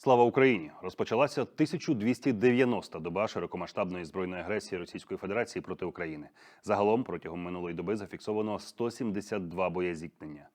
Слава Україні! Розпочалася 1290 доба широкомасштабної збройної агресії Російської Федерації проти України. Загалом протягом минулої доби зафіксовано 172 боєзіткнення.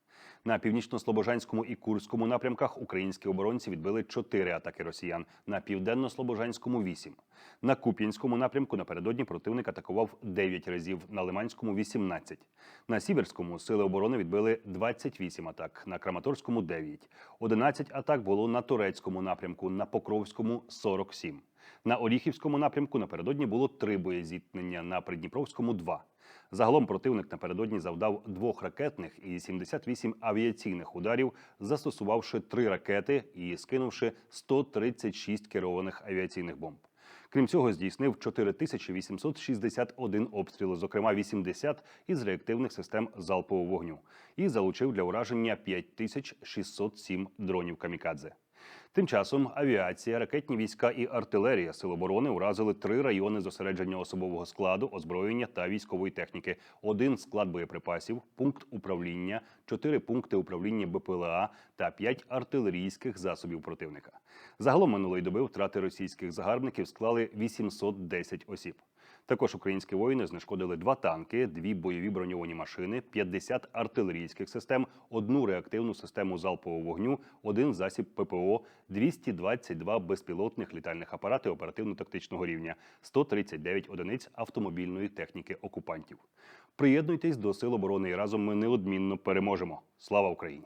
На північно-слобожанському і Курському напрямках українські оборонці відбили 4 атаки росіян, на південно-слобожанському 8. На Куп'янському напрямку напередодні противник атакував 9 разів, на Лиманському 18. На Сіверському сили оборони відбили 28 атак, на Краматорському 9. 11 атак було на турецькому напрямку, на Покровському 47. На Оріхівському напрямку напередодні було три боєзіткнення, на Придніпровському 2. Загалом противник напередодні завдав двох ракетних і 78 авіаційних ударів, застосувавши три ракети і скинувши 136 керованих авіаційних бомб. Крім цього, здійснив 4861 обстріл, зокрема 80 із реактивних систем залпового вогню, і залучив для ураження 5607 дронів камікадзе. Тим часом авіація, ракетні війська і артилерія Сил оборони уразили три райони зосередження особового складу, озброєння та військової техніки, один склад боєприпасів, пункт управління, чотири пункти управління БПЛА та п'ять артилерійських засобів противника. Загалом минулої доби втрати російських загарбників склали 810 осіб. Також українські воїни знешкодили два танки, дві бойові броньовані машини, 50 артилерійських систем, одну реактивну систему залпового вогню, один засіб ППО, 222 безпілотних літальних апарати оперативно-тактичного рівня, 139 одиниць автомобільної техніки окупантів. Приєднуйтесь до сил оборони і разом ми неодмінно переможемо. Слава Україні!